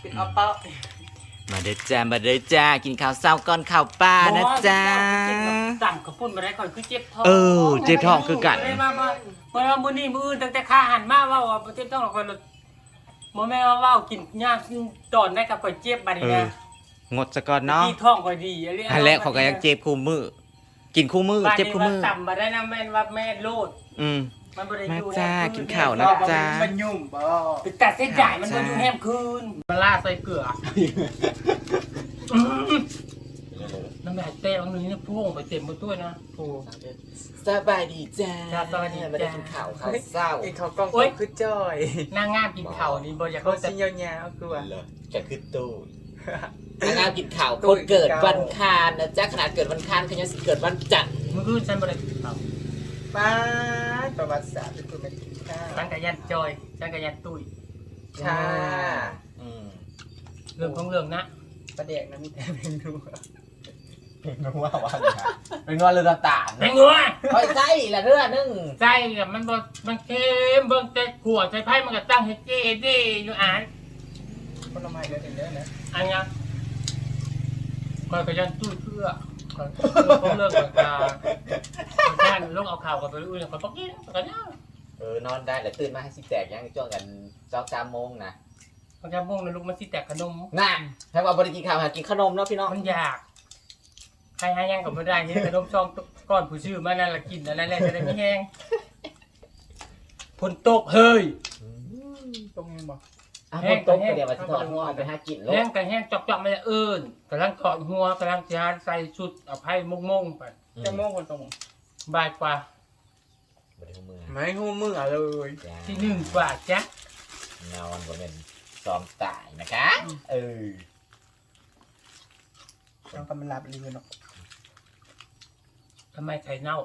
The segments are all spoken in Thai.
เป็นเอาเป้ามาเด้อจ้ามาเด้อจ้ากินข้าวเช้าก่อนข้าวป้านะจ้า สั่งกระปุ่นมาได้ก่อนคือเจ็บท้องเออเจ็บท้องคือกันไม่มาว่าเมื่อมื้อนี้มื้ออื่นตั้งแต่ข้าหันมาว่าว่าบ่เจ็บท้องหรอกคนละบ่แม่ว่าเว้ากินยากตอนได้กับข่อยเจ็บบัดนี้เออนะงดซะก่อนเนาะที่ท้องข่อยดีอะไรอันแรกเขาก็ยังเจ็บคู่มือกินคู่มือเจ็บคู่มือบ้านนี้ว่าต่ำมาได้นะแม่นว่าแม่โลด อืม มันบ่ได้มาอยู่จ้าแฮมคืกินข้าวนะจ๊ะมันยุ่งบ่คือแต่เส้นใหญ่มันบ่อยู่แฮมคืนมันลาดใส่เกลืออืมน้ำลายเต้บางนี้เนี่ยพุ่งไปเต็มหมดด้วยนะโอ้ สบายดีจ้าจ้าสบายดีจ้า ไม่ได้กินข้าวข้าวเศร้าไอ้เขากล้องโอ๊ยคือจ้อยนางงามกินข้าวนี่บ่อยากเขาเขาจะสิยาวๆคือว่าจะคือตูนงานกินข้าวคนเกิดวันคานนะจ๊ะขนาดเกิดวันคานเขายังสิเกิดวันจันทร์มื้อคืนฉันบ่ได้กินข้าว ป้าดประวัติศาสตร์เป็นคนมากินข้าวฉันกับยันจอยฉันกับยันตุ้ยค่ะอืมเรื่องของเรื่องนะประเด็กนะมีแต่เมนูเป็นว่าว่าเลยนะเป็นว่าเรือต่างแม่งงัวคอยใจละเรือนึงใจกับมันบ่มันเค็มเบิ่งแต่ขวดใส่ไผ่มันก็ตั้งให้เจ๊เด้อยู่อ่านคนละไม้เดียวเด้อนะอันเนี้ยคอยกับยันตุ้ยเพื่อ คอยเรื่องของเรื่องกับตาคนท่านลงเอาข่าวกับไปอื่นคอยบอกกินกันเนี่ยเออนอนได้แล้วตื่นมาให้สิแตกยังจ้องกันสองสามโมงนะบางทีมุ่งในลูกมันสิแตกขนม น่ะให้ว่าบริกินข้าวหากินขนมเนาะพี่น้องมันอยาก ใครหายังกับไม่ได้นี่ขนมช่องก้อนผู้ชื่อมานั่นละกินอันนั้นแหละจะได้ไม่แห้งฝนตกเฮ้ยตรงนี้บ่อ่ะคนต้มก็เดี๋ยวมาที่ทอดหัวเอาไปหากินโลแห้งกกันแห้งจอกจอกไม่ได้เอิญกำลังถอดหัวกำลังจะใส่ชุดเอาไพ่มงมงๆไปจะโม่คนตรงบ่ายกว่าบริมือไม่หูมือเลยจ้าที่หนึ่งกว่าจ้ะนอนก็เป็นซ้อมตายนะคะเออต้องกำลังรับเรือเนาะทำไมไข่เน่า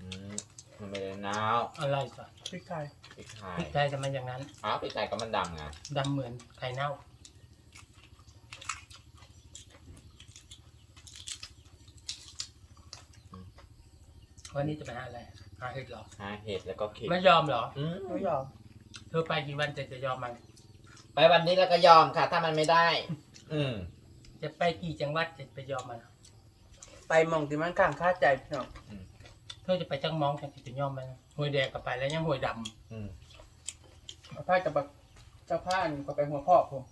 อืม มันไม่ได้หนาวอะไรจ้ะพริกไทยพริกไทพริยกไทยทำไมอย่างนั้นอ้าวพริกไทยก็มันดำไงดำเหมือนไข่เน่าวันนี้จะไปหาอะไรหาเห็ดเหรอ หาเห็ดแล้วก็เค็มไม่ยอมเหรอ อืมไม่ยอมเธอไปกี่วันจะจะยอมมัน ไปวันนี้แล้วก็ยอมค่ะ ถ้ามันไม่ได้ อืมจะไปกี่จังหวัดจะไปยอมมัน ไปหมองที่มันข้างค่าใจพี่น้องเธอจะไปจังมองจังจะยอมมันหวยแดงก็ไปแล้วยังหวยดอืมเอาผ้าจะแบบเจ้าผ้านี่ก็ไปหัวพ่อผม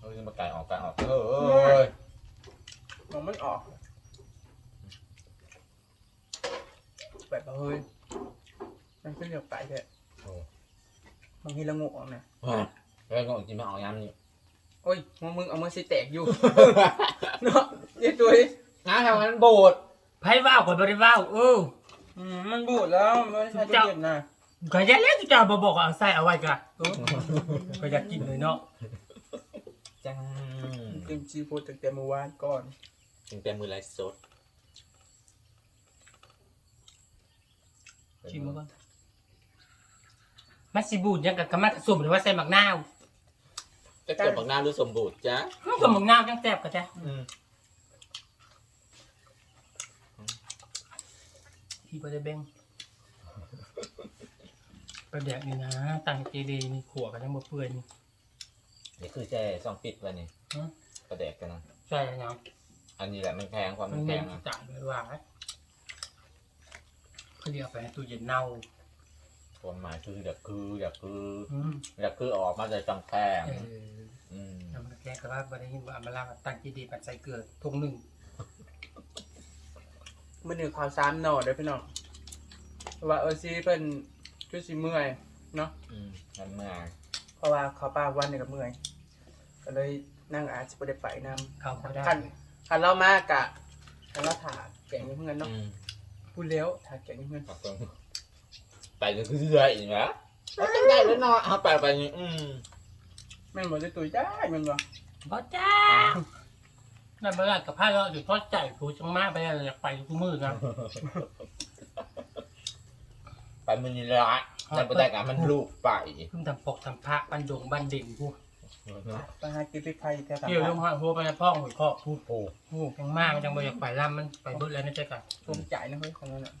เออมาไก่ออกไก่ออกเออเออมองไม่ออกแบบเฮ้ยมันขึ้นเหลือไปเถอะบางทีละงูออกนะเออแล้วก็กินมาออกยามนี่โอ้ยมึงมึงเอามือสิแตกอยู่ เนาะนี่ตัวนี้ น้าทำมันบูดำ ไพ่ว่าวกับบริว่าวเอออืมมันบูดแล้วมันไม่ใช่ตัวเย็นนะก็อยังเล่นที่จะเอามาบอกเอาใส่เอาไว้กันเออก็อยากกินเลยเนาะจังกินซีฟู้ดตั้งแต่เมื่อวานก่อนถึงแต่มือไรสดชิมมาก่อนมันสิบูดยังกับกระมัดสุ่มหรือว่าใส่หมักนาวจะเกิดบังหน้าหรือสมบูรณ์จ้ะมันกับหมักนาวจังแซ่บกะจ้ะอืม ที่บ่ได้เบ่งไปแดกนี่นะตั้งเจดีย์นี่ขัวกันยังบ่เปื่อยนี่นี่คือแช่ซองปิดไว้นี่ฮะกระแดกกันนะใช่แล้วเนาะอันนี้แหละมันแพงความมัมันนแพเน้นงนะจ่ายเลยว่าเขาเรียกไปให้ตู้เย็นเน่าความหมายคืออยากคืออยากคืออืมอยากคือออกมาจากจังแพงเออ อืมน้ำมันแกก็ว่าบ่ได้ยินว่าอามาลาตั้งเจดีย์ปัดใส่เกลือทุงหนึ่ง มันหนึ่งข่าวสามหน่อเด้อพี่น้องเพราะว่าเออซีเป็นช่วยซีเมื่อยเนาะอืมมันมาเพราะว่าเขาป้าวันหนึ่งกับเมื่อย ก็เลยนั่งอาจจะไปได้ไปนำเข้าก็ได้คันคันเล่ามากะคันเล่าถาแกงนี่เพื่อนเนาะอืมพูดเลี้ยวถาแกงนี่เพื่อนขอบคุณไปก็คือเรื่อยอีกนะแล้วจังได้แล้วเนาะเอาไปไปนี่อืมแม่นบอกได้ตัวได้แม่นบอก บ่จ้า นั่นเมื่อไหร่กับผ้าเราอยู่ทอดใจผูจังมาไปอะไรอยากไปทุกมือนะไปมือนี่ละแต่ไม่ได้กันมันลูกไปเพิ่งทำปกทำพระบันดงบันเด่งผู้ไปหากินพริกไทยแถวต่างเกี่ยวลงๆหัวหัวไปในพ่องหัวข้อผู้โอ้ผู้จังมามันจังบ่อยากไปล่ำมันไปเบิดแล้วนะจ๊ะกันต้มจ่ายนะเฮ้ยของนั้นอะ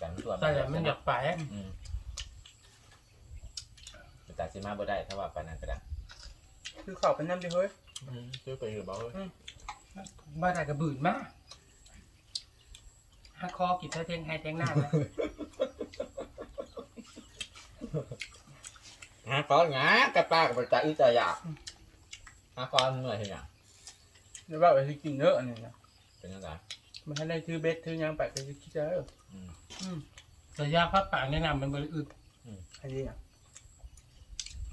กันตัวแต่แล้วมันอยากไปอืมแต่สิมาบ่ได้ถ้าว่าปานนั้นก็ได้คือเขาเป็นน้ำดิเฮ้ย ซื้อไปอยู่บ่เอ้ยบ้านไหนกระบืนมากฮักคอกินเท่าเทงให้เทงหน้านะหาก้อนงากระป้ากับจะอีจะอยากหาก้อนเหนื่อยเห็นยังเดี๋ยวว่าไปที่กินเยอะอันนี้นะเป็นยังไงมันให้ได้ถือเบ็ดถือหยังไปไปที่เจออืมอืมแต่ยาพับปากแนะนำมันบริอึดอันนี้อะ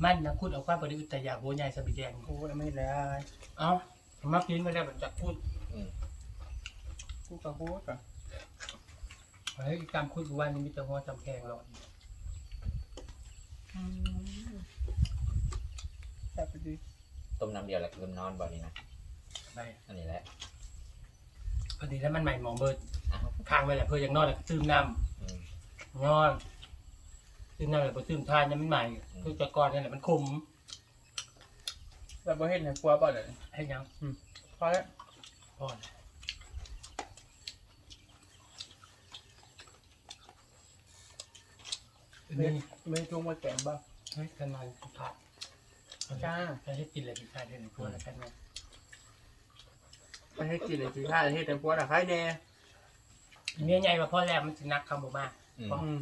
มันนะพูดเอาความบริอึดแต่อยากหัวใหญ่สบิแดงโอ้ยไม่ได้เอ้ามากินไม่ได้มันจะพูดกูกับกูกับเฮ้ยกรรมคุดวันนี้มีแต่หัวจำแพงหรอกแซ่บไปดีต้มน้ำเดียวแล้วก็นอนบ่นี้นะไปอันนี้แหละพอดีแล้วมันใหม่หมอเบิร์ดอ้าวค้างไว้แหละเพื่ออย่างนอนแล้วก็ตื้มน้อืมำนอน ตื้มน้ำแล้วพอตื้มทานยังไม่ใหม่ คือจะก่อนนี่แหละมันขมแล้วบ่เห็นให้กลัวบ่เลยให้ยังพอแล้วพอแล้วนี่ไม่จุงมาแกงบ้างเฮ้ยกันมาผัดจ้าถ้าให้กินอะไรกินข้าวได้เลยพวกอะไรกันไหมไม่ให้กินเลยกินข้าวให้แต่กลัวแต่ใครแน่เมียใหญ่มาพ่อแรกมันจะนักคำบอกมาอืม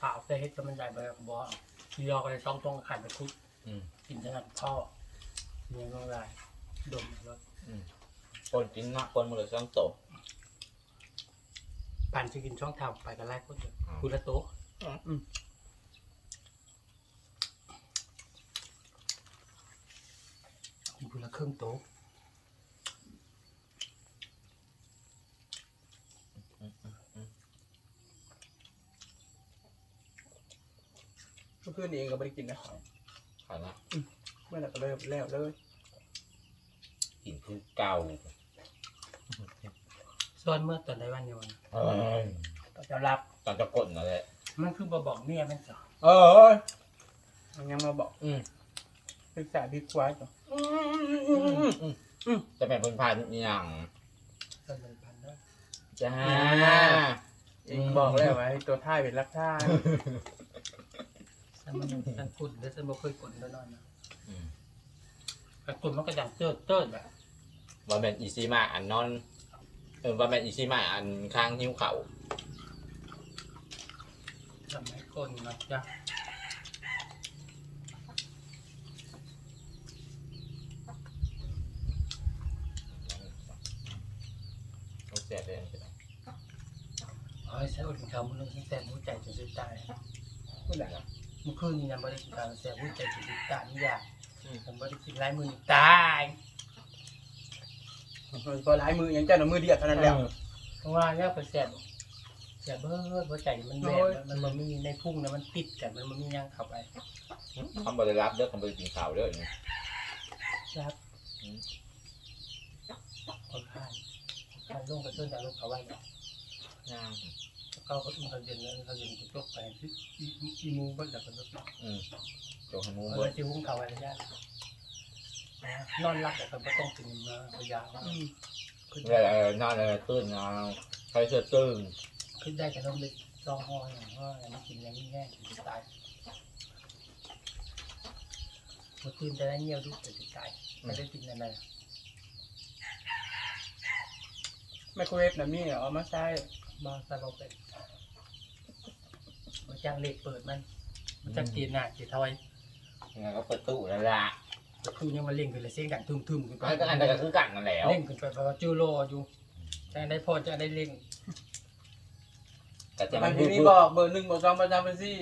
อืมเปล่าแต่เฮ็ดก็มันใหญ่ไปกับบอที่ยอกันเลยต้องต้องขันไปคุดอืมกินถนัดพ่อเมียก็ได้ดมแล้วคนกินนักคนมือสองโตะปั่นจะกินช่องทางไปกันไล่คนเดียวคุณละโต๊ะกินคุณละครึ่งโต๊ะ เมื่อคืนนี้เองก็ไม่ได้กินนะขาดละเมื่อไหร่ก็เลยแล้วเลยกินคือเก่าส่วนเมื่อตอนใดวันเดียวนะเอ้ยก็จะรับตอนจะกดนั่นแหละมันคือบ่บอกเมียมันสอนเออมันยังมาบอกอืมศึกษาดีกว่าจ้ะจะเป็นคนพานอย่างตอนมันพันด้วยจ้าเองบอกแล้วว่าให้ตัวท้ายเป็นรักท่า ฉันมันฉันกดแล้วฉันบ่เคยกดแล้วนอนนะอืมแต่กดมันก็ดังเติร์ดเติร์ดแบบว่าเป็นอีซีมาอันนอน เออว่าเป็นอีซีมาอันข้างหิ้วเขาสมัยก่อนนะจ๊ะต้องเสียเลยใช่ไหมเฮ้ยฉันอดกินข้าวมื้อนึงฉันแสบหัวใจจนสุดตายพูดอะไร เมื่อคืนนี้ยังไม่ได้กินข้าวแสบหัวใจจนสุดตายนี่อยากฉันไม่ได้กินหลายมื้อนี่ตายพอหลายมือยังเจ้าหน้ามือเดียวเท่านั้นแล้วเพราะว่าแล้วก็แสบแสบเบิดหัวใจมันแหวกมันมันมีในพุ่งนะมันติดกันมันมันมียังเข้าไปคำบริรับเด้อคำบริกินข่าวเด้อนี่ครับคนข้างข้างลงกระตุ้นจากลูกเขาไว้เนาะย่าง เขาก็อุ้มเขาเย็นแล้วเขาเย็นก็จกไปที่อีมูเบิ้ลแล้วก็จกอืมโจฮันมูเอเบิอร์ดที่หุ้มเขาไว้แล้วนอนรับแต่ก็ไม่ต้องกินมาพยาอืมขึ้นเวลานอนอะไรตื่นนอนใครเชื่อตื่นขึ้นได้แต่ต้องเล็กซองห้อยอย่างว่าอะไรไม่กินอย่างนี้แงถึงจะตายเมื่อคืนจะได้เงี้ยวดูแต่จะตายไม่ได้กินอะไรไมโครเวฟน่ะมี่เอามาใช้มาใส่เบาเป็น มาจ้างเล็กเปิดมัน มันจะกินหน้ากินทอยยังไงก็เปิดตู้แล้วล่ะคือยังมาเล่งขึ้นเลยเสียงดังทุ่มๆขึ้นไป มันก็อันนั้นก็คือกันนั่นแหล้วเล่งขึ้นไปเพราะว่าจูโรอยู่จะได้พอจะได้เล่งแต่จะบามังนทีนี่บอกเบอร์หนึ่งเบอร์สองเบอร์สามเบอร์สี่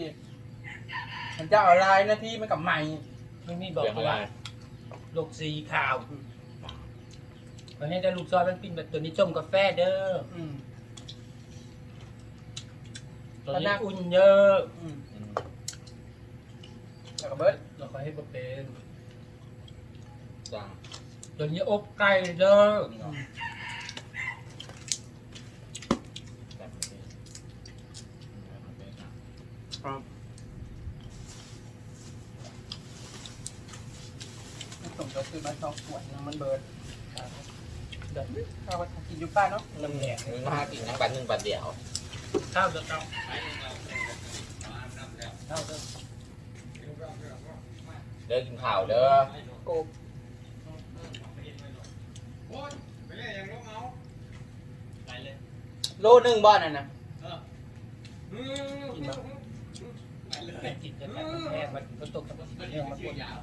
มันจะเอาลายหน้าที่มันกับใหม่ไม่มีบอกเรื่องอะไรว่าลูกสีขาววันนี้ได้ลูกซอยมันปิ้นแบบตัวนี้จมกาแฟเด้ออืม ตัวนี้อุ่นเยอะอืมอืมแล้วก็เบิร์ดเราก็ให้บเป็นจ้าตัวนี้อบไก่เด้อแบบนี้ครับมันส่งก็คือมาสองขวดนะมันเบิร์ดเดี๋ยวเราไปกินอยู่ป้านเนาะน้ำแดงหนึ่งห้ากินทั้งปันหนึ่งปันเดียว ข้าวจะต้องข้าวเด้อเด้อกินข้าวเด้อโกบไปเลยโลหนึ่งบ้านนั่นนะกินมาเป็นจิตจะแบบแพ้มันก็ตกกับเรื่องมาปวดยาว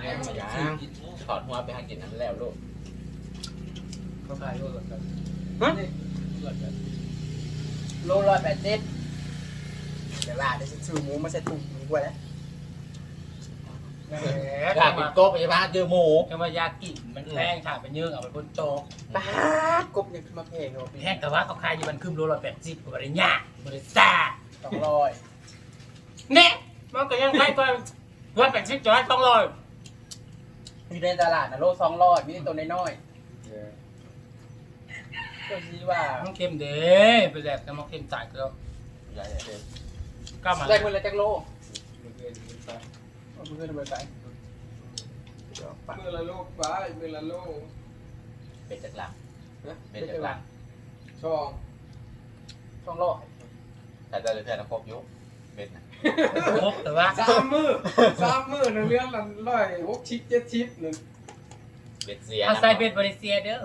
แม่มาย่างถอดหัวไปหากินนั้นแล้วลูกเขาขายด้วยกันฮะด้วยกัน โลร้อยแปดสิบเดี๋ยวว่าเดี๋ยวจะซื้อหมูมาใส่ถุงดีกว่าแล้วแหมอยากกินกบไปบ้านเจอหมูแค่ว่ายากินมันแพงค่ะเป็นเยอะเอาไปบนโต๊ะป้าดกบยังขึ้นมาแพงเหรอพี่แพงแต่ว่าเขาขายอยู่มันคืมโลละแปดสิบกว่าบริญญาบริษัทสองร้อยเนี่ยมันก็ยังขายตัวร้อยแปดสิบจะให้ต้องร้อยอยู่ในตลาดนะโลสองร้อยมีแต่ตัวน้อยๆ ก็คิดว่ามันเค็มเด้ไปแลกแต่มันเค็มจ่ายก็ใหญ่เลยก็มาได้มือละจักโลเอามือละไปไปเดี๋ยวปมือละโลกไปมือละโลเป็ดจากหลังเป็ดจากหลังช่องสองร้อยแต่จะเลยแพ้นะครบยุเป็ดนะครบแต่ว่าสามมือสามมือหนะเรื่องละร้อยหกชิปเจ็ดชิปหนึ่งเป็ดเสียเอาใส่เป็นบริเซียเด้อ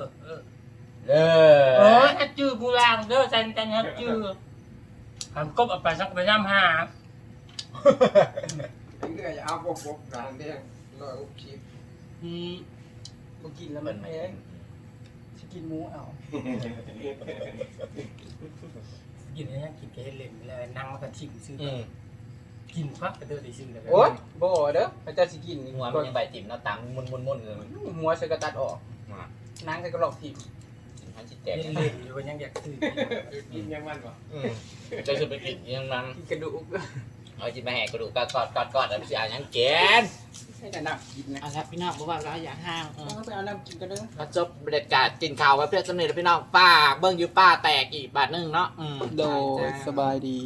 เออเอเอออถ้าจื้อกูล่างเด้อใส่จังฮัจื้อทำกบเอาไปสักไปย่ำหาไอ้เงื่อยเอาบกบกกลางเด้งร้อยหกชิปอืมกูกินแล้วมัมันนไม่แพงจะกินหมูเอากินอะไรกินแกเล่นไปเลยนั่งแล้วก็ชิมซื้ออืมกินฟักก็เด้อได้ซื้อเลยโอ๊ยบ่เด้อพระเจ้าสิกินหัวมันยังใบติ่มเนาะตังมุนมุนมุนเลยหัวใส่กระตัดออกนางใส่กระหลอกทิม มันจิตแตกเล่นเล่นอยู่ยังอยากซื้อกินยังมันวะอืมจะจะไปกินยังมันกินกระดูกเอาจิตมาแหกกระดูกกอดกอดกอดกอดแล้วสิเอายังแกนให้แต่น้ำกินนะเอาละพี่น้องบอกว่าเราอย่าห้างต้องไปเอาน้ำกินกันเด้อก็จบบรรยากาศกินข้าวไว้เพื่อสำเร็จแล้วพี่น้องป้าเบิ้งอยู่ป้าแตกอีกบาทหนึงเนาะอืมโดยสบายดี